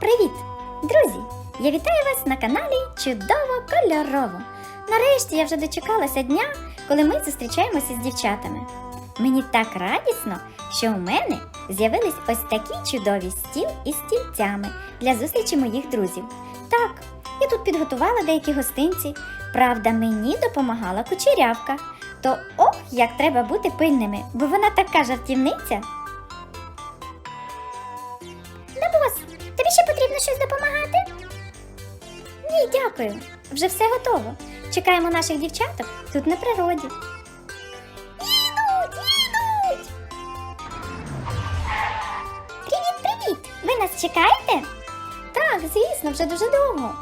Привіт! Друзі! Я вітаю вас на каналі Чудово Кольорово. Нарешті я вже дочекалася дня, коли ми зустрічаємося з дівчатами. Мені так радісно, що у мене з'явились ось такі чудові стіл із стільцями для зустрічі моїх друзів. Так, я тут підготувала деякі гостинці. Правда, мені допомагала кучерявка. То ох, як треба бути пильними, бо вона така жартівниця. Ні, дякую. Вже все готово. Чекаємо наших дівчаток тут на природі. Їдуть, їдуть! Привіт, привіт! Ви нас чекаєте? Так, звісно, вже дуже довго.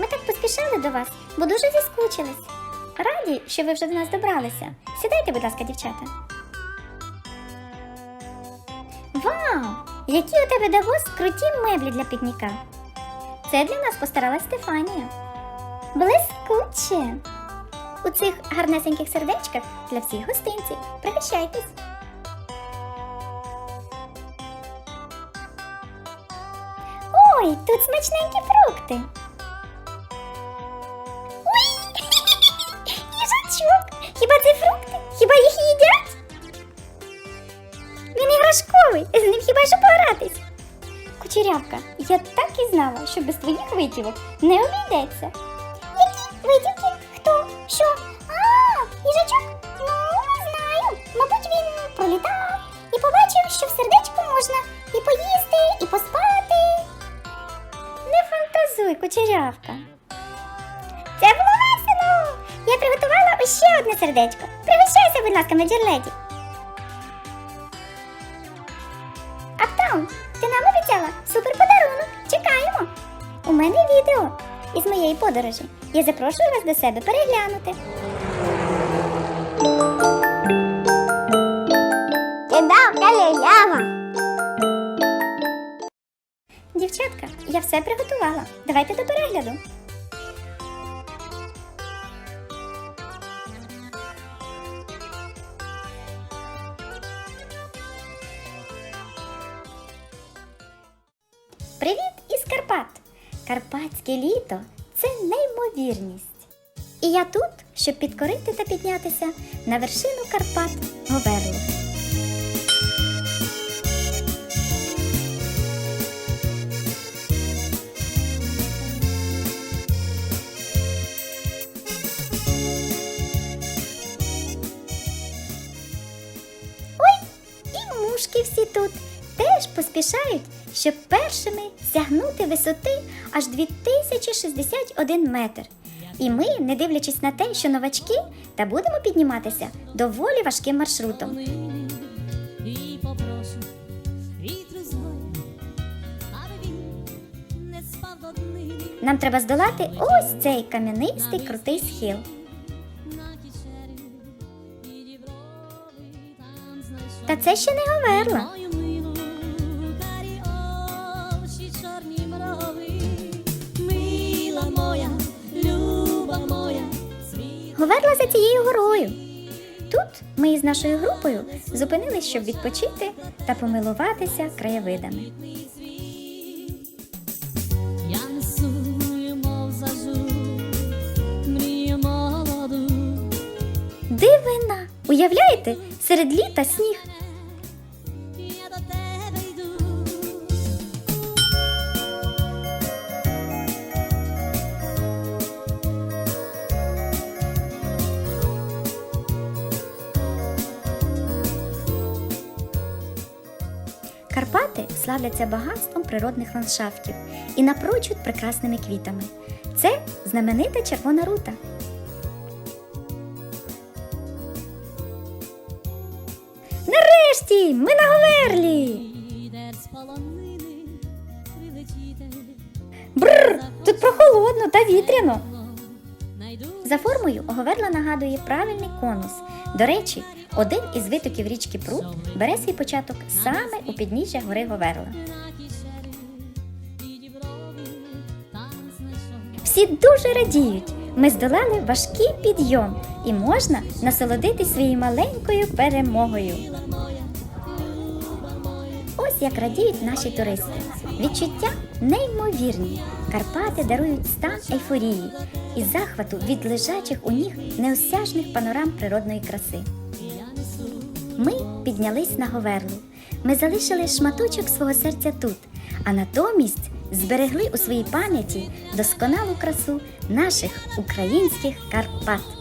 Ми так поспішали до вас, бо дуже зіскучились. Раді, що ви вже до нас добралися. Сідайте, будь ласка, дівчата. Вау! Які у тебе Давос круті меблі для пікніка. Це для нас постаралась Стефанія. Блискуче! У цих гарнесеньких сердечках для всіх гостинців. Пригощайтесь. Ой, тут смачненькі фрукти. Кучерявка, я так і знала, що без твоїх витівок не обійдеться. Які витівки? Хто? Що? А, їжачок? Ну, не знаю. Мабуть, він пролітав і побачив, що в сердечку можна і поїсти, і поспати. Не фантазуй, кучерявка. Це було весело! Я приготувала ще одне сердечко. Пригощайся, будь ласка, медірледі. Аптаун, ти нам обіцяла супер подарунок. Чекаємо. У мене відео із моєї подорожі. Я запрошую вас до себе переглянути. Дівчатка, я все приготувала. Давайте до перегляду. Привіт із Карпат! Карпатське літо це неймовірність. І я тут, щоб підкорити та піднятися на вершину Карпат Говерлу. Ой, і мушки всі тут теж поспішають, щоб першими сягнути висоти аж 2061 метр. І ми, не дивлячись на те, що новачки, та будемо підніматися доволі важким маршрутом. Нам треба здолати ось цей кам'янистий крутий схил. Та це ще не говерла. Говерла за цією горою. Тут ми із нашою групою зупинились, щоб відпочити та помилуватися краєвидами. Дивина! Уявляєте, серед літа сніг. Карпати славляться багатством природних ландшафтів і напрочуд прекрасними квітами. Це знаменита червона рута. Нарешті ми на Говерлі! Бррр, тут прохолодно та вітряно. За формою Говерла нагадує правильний конус. До речі, один із витоків річки Прут бере свій початок саме у підніжжя гори Говерла. Всі дуже радіють. Ми здолали важкий підйом і можна насолодитись своєю маленькою перемогою. Ось як радіють наші туристи. Відчуття неймовірні. Карпати дарують стан ейфорії і захвату від лежачих у ніг неосяжних панорам природної краси. Ми піднялись на Говерлу. Ми залишили шматочок свого серця тут, а натомість зберегли у своїй пам'яті досконалу красу наших українських Карпат.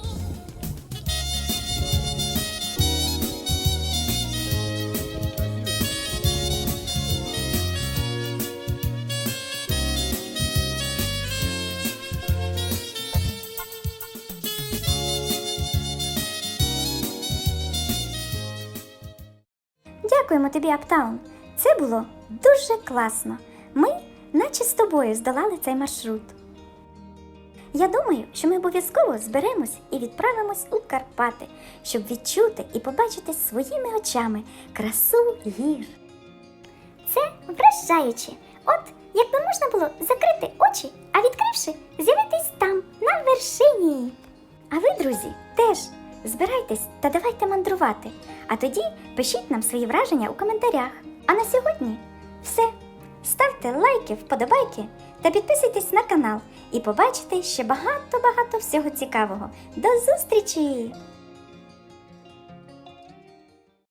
Дякуємо тобі, Аптаун. Це було дуже класно. Ми, наче з тобою, здолали цей маршрут. Я думаю, що ми обов'язково зберемось і відправимось у Карпати, щоб відчути і побачити своїми очами красу гір. Це вражаюче. От якби можна було закрити очі, а відкривши, з'явитись там, на вершині. А ви, друзі, теж збирайтесь та давайте мандрувати. А тоді пишіть нам свої враження у коментарях. А на сьогодні все. Ставте лайки, вподобайки та підписуйтесь на канал і побачите ще багато-багато всього цікавого. До зустрічі!